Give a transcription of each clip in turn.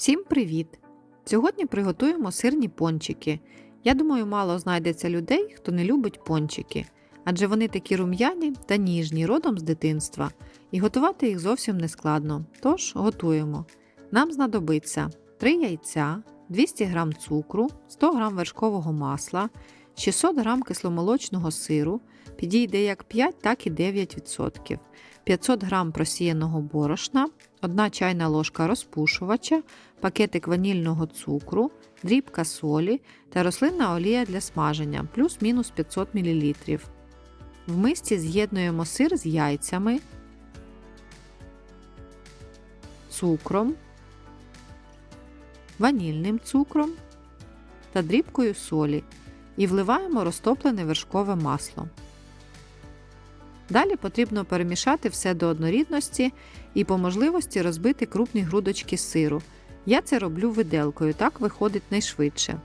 Всім привіт! Сьогодні приготуємо сирні пончики. Я думаю, мало знайдеться людей, хто не любить пончики, адже вони такі рум'яні та ніжні родом з дитинства, і готувати їх зовсім не складно. Тож готуємо. Нам знадобиться 3 яйця, 200 г цукру, 100 г вершкового масла, 600 г кисломолочного сиру, підійде як 5, так і 9%, 500 г просіяного борошна, 1 чайна ложка розпушувача, пакетик ванільного цукру, дрібка солі та рослинна олія для смаження плюс-мінус 500 мл. В мисці з'єднуємо сир з яйцями, цукром, ванільним цукром та дрібкою солі і вливаємо розтоплене вершкове масло. Далі потрібно перемішати все до однорідності і по можливості розбити крупні грудочки сиру. Я це роблю виделкою, так виходить найшвидше.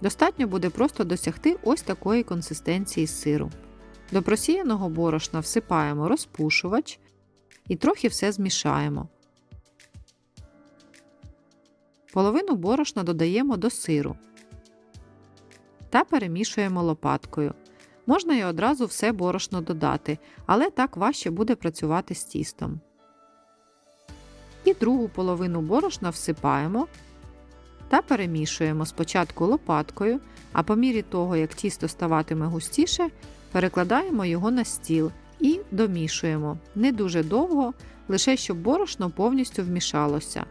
Достатньо буде просто досягти ось такої консистенції сиру. До просіяного борошна всипаємо розпушувач і трохи все змішаємо. Половину борошна додаємо до сиру та перемішуємо лопаткою. Можна і одразу все борошно додати, але так важче буде працювати з тістом. І другу половину борошна всипаємо та перемішуємо спочатку лопаткою, а по мірі того, як тісто ставатиме густіше, перекладаємо його на стіл і домішуємо не дуже довго, лише щоб борошно повністю вмішалося.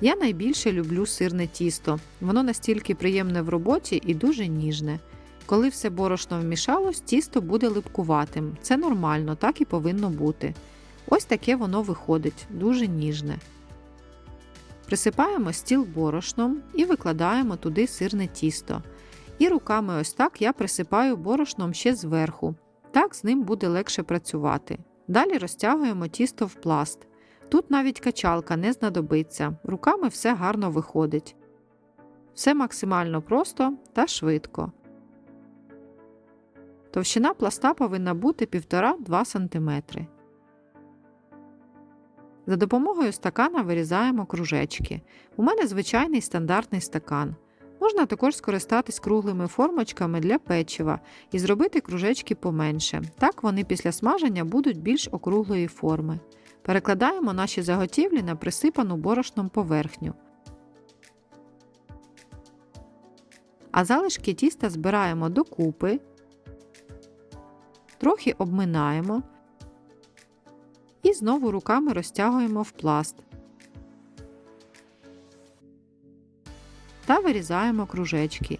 Я найбільше люблю сирне тісто, воно настільки приємне в роботі і дуже ніжне. Коли все борошно вмішалось, тісто буде липкуватим. Це нормально, так і повинно бути. Ось таке воно виходить, дуже ніжне. Присипаємо стіл борошном і викладаємо туди сирне тісто. І руками ось так я присипаю борошном ще зверху. Так з ним буде легше працювати. Далі розтягуємо тісто в пласт. Тут навіть качалка не знадобиться, руками все гарно виходить. Все максимально просто та швидко. Товщина пласта повинна бути 1,5-2 см. За допомогою стакана вирізаємо кружечки. У мене звичайний стандартний стакан. Можна також скористатись круглими формочками для печива і зробити кружечки поменше. Так вони після смаження будуть більш округлої форми. Перекладаємо наші заготівлі на присипану борошном поверхню. А залишки тіста збираємо докупи, трохи обминаємо і знову руками розтягуємо в пласт та вирізаємо кружечки.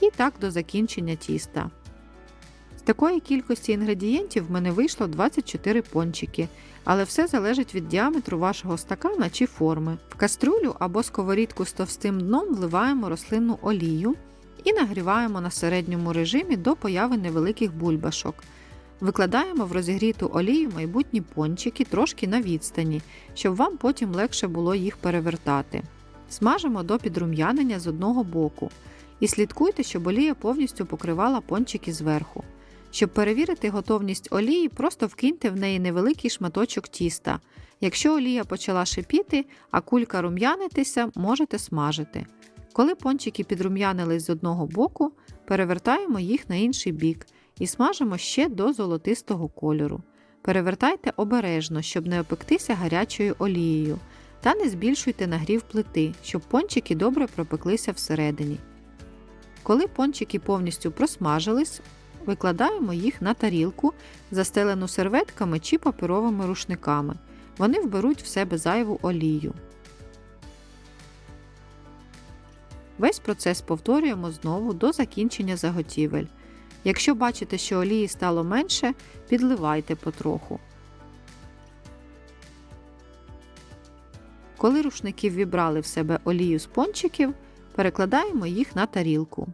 І так до закінчення тіста. З такої кількості інгредієнтів в мене вийшло 24 пончики, але все залежить від діаметру вашого стакана чи форми. В кастрюлю або сковорідку з товстим дном вливаємо рослинну олію і нагріваємо на середньому режимі до появи невеликих бульбашок. Викладаємо в розігріту олію майбутні пончики трошки на відстані, щоб вам потім легше було їх перевертати. Смажимо до підрум'янення з одного боку. І слідкуйте, щоб олія повністю покривала пончики зверху. Щоб перевірити готовність олії, просто вкиньте в неї невеликий шматочок тіста. Якщо олія почала шипіти, а кулька рум'янитися, можете смажити. Коли пончики підрум'янились з одного боку, перевертаємо їх на інший бік і смажимо ще до золотистого кольору. Перевертайте обережно, щоб не опектися гарячою олією, та не збільшуйте нагрів плити, щоб пончики добре пропеклися всередині. Коли пончики повністю просмажились, викладаємо їх на тарілку, застелену серветками чи паперовими рушниками. Вони вберуть в себе зайву олію. Весь процес повторюємо знову до закінчення заготівель. Якщо бачите, що олії стало менше, підливайте потроху. Коли рушники ввібрали в себе олію з пончиків, перекладаємо їх на тарілку.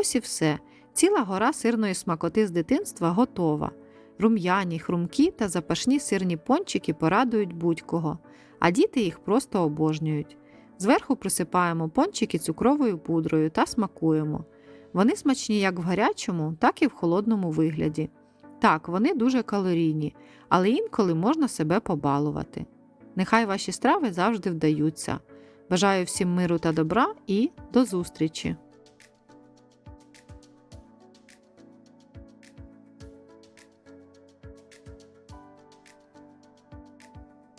Ось і все. Ціла гора сирної смакоти з дитинства готова. Рум'яні, хрумкі та запашні сирні пончики порадують будь-кого, а діти їх просто обожнюють. Зверху присипаємо пончики цукровою пудрою та смакуємо. Вони смачні як в гарячому, так і в холодному вигляді. Так, вони дуже калорійні, але інколи можна себе побалувати. Нехай ваші страви завжди вдаються. Бажаю всім миру та добра і до зустрічі!